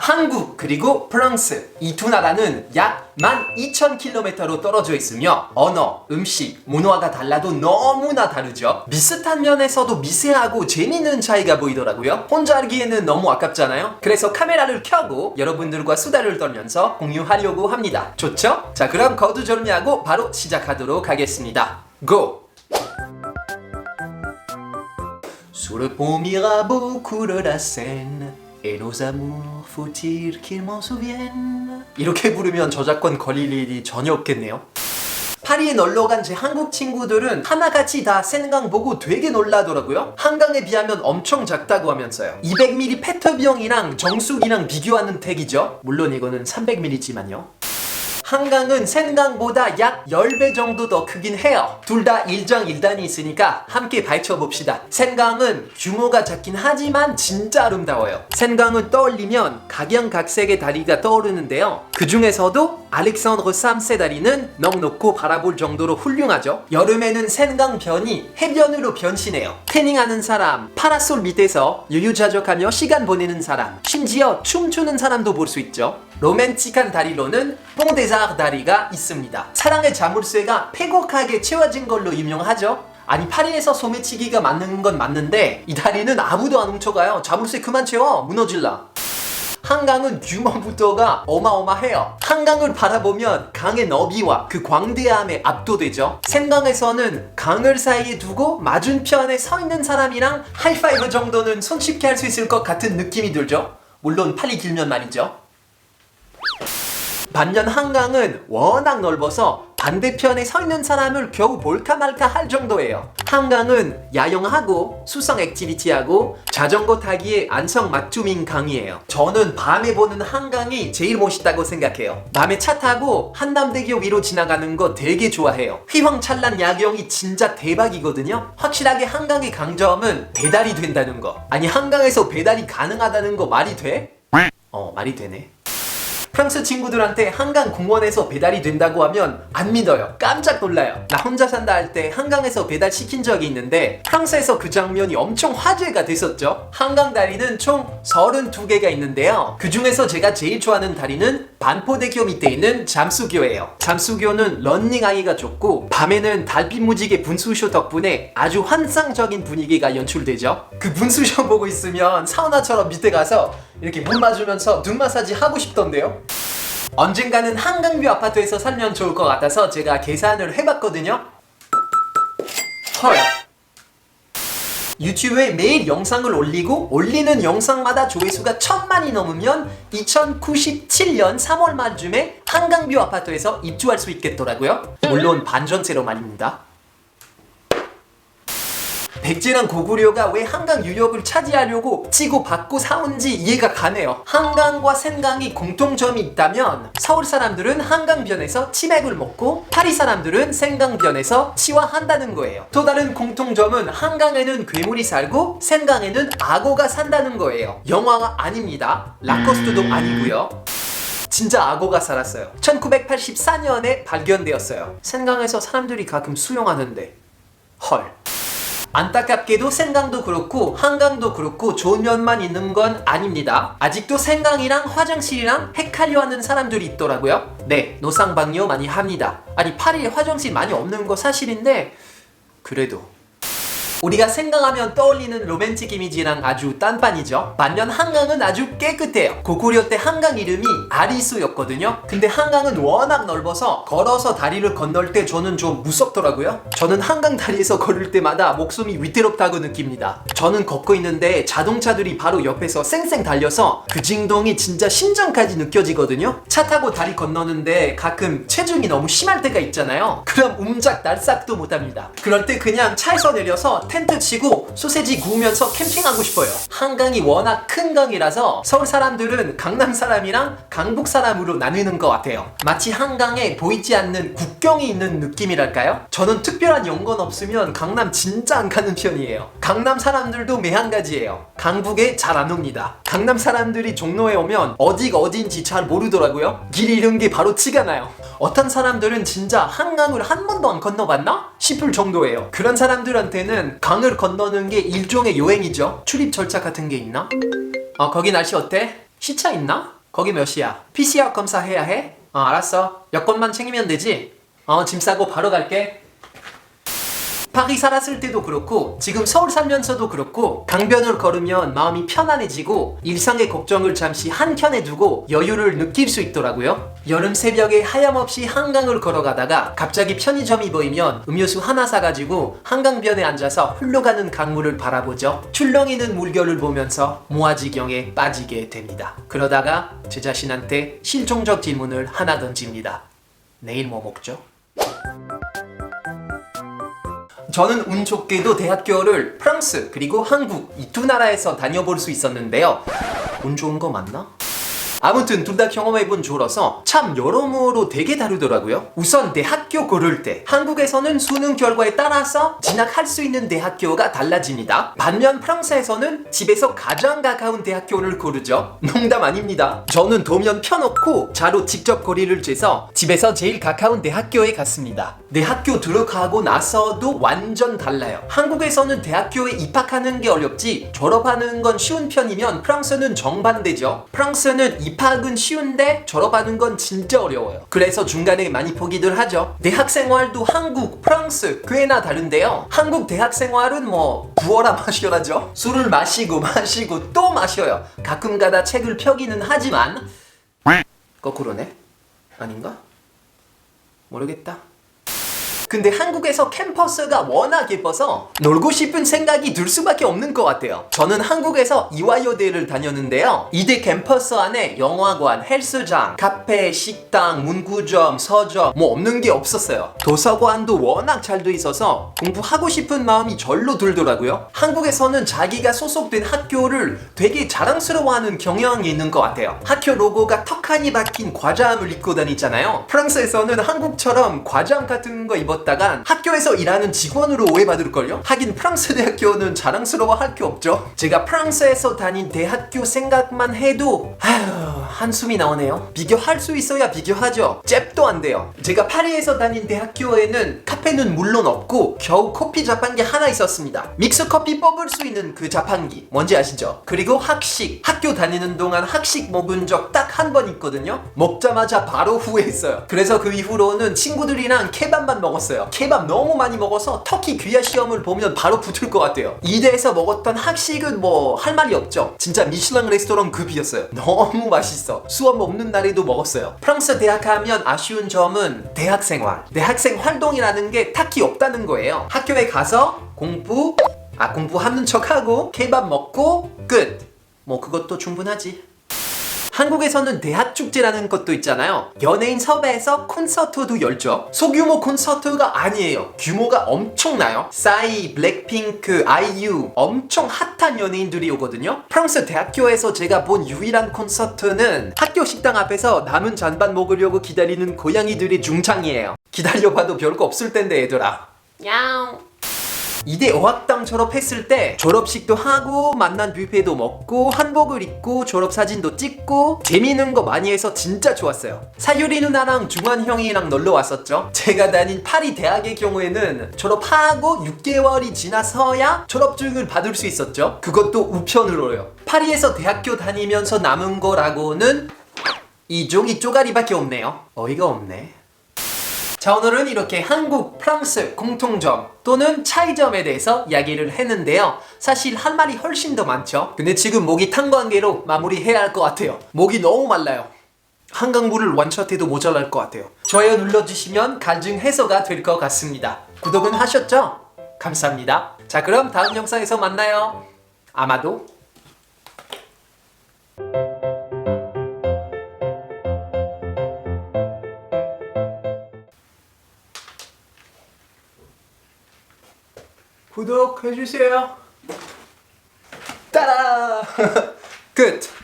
한국 그리고 프랑스 이 두 나라는 약 12,000km로 떨어져 있으며 언어, 음식, 문화가 달라도 너무나 다르죠. 비슷한 면에서도 미세하고 재밌는 차이가 보이더라고요. 혼자 알기에는 너무 아깝잖아요. 그래서 카메라를 켜고 여러분들과 수다를 떨면서 공유하려고 합니다. 좋죠? 자 그럼 거두절미하고 바로 시작하도록 하겠습니다. 고! Sous le pont Mirabeau coule la Seine Et nos amours, faut-il qu'ils m'en souviennent 이렇게 부르면 저작권 걸릴 일이 전혀 없겠네요. 파리에 놀러 간 제 한국 친구들은 하나같이 다 센강 보고 되게 놀라더라고요. 한강에 비하면 엄청 작다고 하면서요. 200ml 페트병이랑 정수기랑 비교하는 택이죠. 물론 이거는 300ml지만요 한강은 센강보다 약 10배 정도 더 크긴 해요. 둘다 일장일단이 있으니까 함께 발쳐봅시다. 센강은 규모가 작긴 하지만 진짜 아름다워요. 센강을 떠올리면 각양각색의 다리가 떠오르는데요. 그 중에서도 알렉산드르 3세 다리는 넉넉고 바라볼 정도로 훌륭하죠. 여름에는 센강 변이 해변으로 변신해요. 태닝하는 사람, 파라솔 밑에서 유유자적하며 시간 보내는 사람, 심지어 춤추는 사람도 볼 수 있죠. 로맨틱한 다리로는 뽕데자 르 다리가 있습니다. 사랑의 자물쇠가 패곡하게 채워진 걸로 유명하죠. 아니 파리에서 소매치기가 맞는 건 맞는데 이 다리는 아무도 안 훔쳐가요. 자물쇠 그만 채워 무너질라. 한강은 규모부터가 어마어마해요. 한강을 바라보면 강의 너비와 그 광대함에 압도되죠. 생강에서는 강을 사이에 두고 맞은편에 서 있는 사람이랑 하이파이브 정도는 손쉽게 할 수 있을 것 같은 느낌이 들죠. 물론 팔이 길면 말이죠. 반면 한강은 워낙 넓어서 반대편에 서 있는 사람을 겨우 볼까 말까 할 정도예요. 한강은 야영하고 수상 액티비티하고 자전거 타기에 안성 맞춤인 강이에요. 저는 밤에 보는 한강이 제일 멋있다고 생각해요. 밤에 차 타고 한남대교 위로 지나가는 거 되게 좋아해요. 휘황찬란 야경이 진짜 대박이거든요. 확실하게 한강의 강점은 배달이 된다는 거. 아니 한강에서 배달이 가능하다는 거 말이 돼? 어 말이 되네. 프랑스 친구들한테 한강 공원에서 배달이 된다고 하면 안 믿어요. 깜짝 놀라요. 나 혼자 산다 할 때 한강에서 배달 시킨 적이 있는데 프랑스에서 그 장면이 엄청 화제가 됐었죠. 한강 다리는 총 32개가 있는데요. 그 중에서 제가 제일 좋아하는 다리는 반포대교 밑에 있는 잠수교예요. 잠수교는 런닝하기가 좋고 밤에는 달빛 무지개 분수쇼 덕분에 아주 환상적인 분위기가 연출되죠. 그 분수쇼 보고 있으면 사우나처럼 밑에 가서 이렇게 물 맞으면서 눈 마사지 하고 싶던데요. 언젠가는 한강뷰 아파트에서 살면 좋을 것 같아서 제가 계산을 해봤거든요. 헐. 유튜브에 매일 영상을 올리고 올리는 영상마다 조회수가 천만이 넘으면 2097년 3월 말쯤에 한강뷰 아파트에서 입주할 수 있겠더라고요. 물론 반전세로 말입니다. 백제랑 고구려가 왜 한강 유역을 차지하려고 치고 받고 싸운지 이해가 가네요. 한강과 센강이 공통점이 있다면 서울 사람들은 한강변에서 치맥을 먹고 파리 사람들은 센강변에서 치화한다는 거예요. 또 다른 공통점은 한강에는 괴물이 살고 센강에는 악어가 산다는 거예요. 영화가 아닙니다. 라커스트도 아니고요. 진짜 악어가 살았어요. 1984년에 발견되었어요. 센강에서 사람들이 가끔 수영하는데 헐. 안타깝게도 생강도 그렇고 한강도 그렇고 좋은 면만 있는 건 아닙니다. 아직도 생강이랑 화장실이랑 헷갈려 하는 사람들이 있더라고요. 네, 노상방뇨 많이 합니다. 아니 파리에 화장실 많이 없는 거 사실인데 그래도 우리가 생각하면 떠올리는 로맨틱 이미지랑 아주 딴판이죠. 반면 한강은 아주 깨끗해요. 고구려 때 한강 이름이 아리수였거든요. 근데 한강은 워낙 넓어서 걸어서 다리를 건널 때 저는 좀 무섭더라고요. 저는 한강 다리에서 걸을 때마다 목숨이 위태롭다고 느낍니다. 저는 걷고 있는데 자동차들이 바로 옆에서 쌩쌩 달려서 그 진동이 진짜 심장까지 느껴지거든요. 차 타고 다리 건너는데 가끔 체중이 너무 심할 때가 있잖아요. 그럼 움작 날싹도 못합니다. 그럴 때 그냥 차에서 내려서 텐트 치고 소세지 구우면서 캠핑하고 싶어요. 한강이 워낙 큰 강이라서 서울 사람들은 강남 사람이랑 강북 사람으로 나뉘는 것 같아요. 마치 한강에 보이지 않는 국경이 있는 느낌이랄까요? 저는 특별한 연건 없으면 강남 진짜 안 가는 편이에요. 강남 사람들도 매한가지예요. 강북에 잘 안 옵니다. 강남 사람들이 종로에 오면 어디가 어디인지 잘 모르더라고요. 길 잃은 게 바로 티가 나요. 어떤 사람들은 진짜 한강을 한 번도 안 건너봤나? 싶을 정도예요. 그런 사람들한테는 강을 건너는 게 일종의 여행이죠. 출입 절차 같은 게 있나? 어, 거기 날씨 어때? 시차 있나? 거기 몇 시야? PCR 검사해야 해? 어 알았어 여권만 챙기면 되지? 어 짐 싸고 바로 갈게 파리 살았을 때도 그렇고 지금 서울 살면서도 그렇고 강변을 걸으면 마음이 편안해지고 일상의 걱정을 잠시 한켠에 두고 여유를 느낄 수 있더라고요. 여름 새벽에 하염없이 한강을 걸어가다가 갑자기 편의점이 보이면 음료수 하나 사가지고 한강변에 앉아서 흘러가는 강물을 바라보죠. 출렁이는 물결을 보면서 모아지경에 빠지게 됩니다. 그러다가 제 자신한테 실종적 질문을 하나 던집니다. 내일 뭐 먹죠? 저는 운 좋게도 대학교를 프랑스 그리고 한국 이 두 나라에서 다녀볼 수 있었는데요. 운 좋은 거 맞나? 아무튼 둘 다 경험해본 조로서 참 여러모로 되게 다르더라고요. 우선 대학 교 고를 때 한국에서는 수능 결과에 따라서 진학할 수 있는 대학교가 달라집니다. 반면 프랑스에서는 집에서 가장 가까운 대학교를 고르죠. 농담 아닙니다. 저는 도면 펴놓고 자로 직접 거리를 재서 집에서 제일 가까운 대학교에 갔습니다. 내 학교 들어가고 나서도 완전 달라요. 한국에서는 대학교에 입학하는 게 어렵지 졸업하는 건 쉬운 편이면 프랑스는 정반대죠. 프랑스는 입학은 쉬운데 졸업하는 건 진짜 어려워요. 그래서 중간에 많이 포기들 하죠. 대학 생활도 한국, 프랑스 꽤나 다른데요. 한국 대학 생활은 뭐 부어라 마셔라죠. 술을 마시고 마시고 또 마셔요. 가끔가다 책을 펴기는 하지만 거꾸로네? 아닌가? 모르겠다. 근데 한국에서 캠퍼스가 워낙 예뻐서 놀고 싶은 생각이 들 수밖에 없는 것 같아요. 저는 한국에서 이화여대를 다녔는데요. 이대 캠퍼스 안에 영화관, 헬스장, 카페, 식당, 문구점, 서점 뭐 없는 게 없었어요. 도서관도 워낙 잘 돼 있어서 공부하고 싶은 마음이 절로 들더라고요. 한국에서는 자기가 소속된 학교를 되게 자랑스러워하는 경향이 있는 것 같아요. 학교 로고가 턱하니 박힌 과자함을 입고 다니잖아요. 프랑스에서는 한국처럼 과장 같은 거 입었 다간 학교에서 일하는 직원으로 오해받을걸요? 하긴 프랑스 대학교는 자랑스러워 할 게 없죠. 제가 프랑스에서 다닌 대학교 생각만 해도 아휴 한숨이 나오네요. 비교할 수 있어야 비교하죠. 잽도 안 돼요. 제가 파리에서 다닌 대학교에는 카페는 물론 없고 겨우 커피 자판기 하나 있었습니다. 믹스 커피 뽑을 수 있는 그 자판기 뭔지 아시죠? 그리고 학식 학교 다니는 동안 학식 먹은 적 딱 한 번 있거든요. 먹자마자 바로 후회했어요. 그래서 그 이후로는 친구들이랑 케밥만 먹었어요. 케밥 너무 많이 먹어서 터키 귀화 시험을 보면 바로 붙을 것 같아요. 이대에서 먹었던 학식은 뭐 할 말이 없죠. 진짜 미슐랭 레스토랑 급이었어요. 너무 맛있어. 수업 없는 날에도 먹었어요. 프랑스 대학 가면 아쉬운 점은 대학 생활. 대학생 활동이라는 게 딱히 없다는 거예요. 학교에 가서 공부, 아 공부하는 척하고 케밥 먹고 끝. 뭐 그것도 충분하지. 한국에서는 대학 축제라는 것도 있잖아요. 연예인 섭외해서 콘서트도 열죠. 소규모 콘서트가 아니에요. 규모가 엄청나요. 싸이, 블랙핑크, 아이유 엄청 핫한 연예인들이 오거든요. 프랑스 대학교에서 제가 본 유일한 콘서트는 학교 식당 앞에서 남은 잔반 먹으려고 기다리는 고양이들의 중창이에요. 기다려봐도 별거 없을 텐데 얘들아. 야옹. 이대 어학당 졸업했을 때 졸업식도 하고 만난 뷔페도 먹고 한복을 입고 졸업 사진도 찍고 재미있는 거 많이 해서 진짜 좋았어요. 사유리 누나랑 중환 형이랑 놀러 왔었죠. 제가 다닌 파리 대학의 경우에는 졸업하고 6개월이 지나서야 졸업증을 받을 수 있었죠. 그것도 우편으로요. 파리에서 대학교 다니면서 남은 거라고는 이 종이 쪼가리밖에 없네요. 어이가 없네. 자 오늘은 이렇게 한국, 프랑스 공통점 또는 차이점에 대해서 이야기를 했는데요. 사실 할 말이 훨씬 더 많죠. 근데 지금 목이 탄 관계로 마무리해야 할 것 같아요. 목이 너무 말라요. 한강물을 원샷해도 모자랄 것 같아요. 좋아요 눌러주시면 간증 해소가 될 것 같습니다. 구독은 하셨죠? 감사합니다. 자 그럼 다음 영상에서 만나요. 아마도 구독해주세요. 따라! 끝!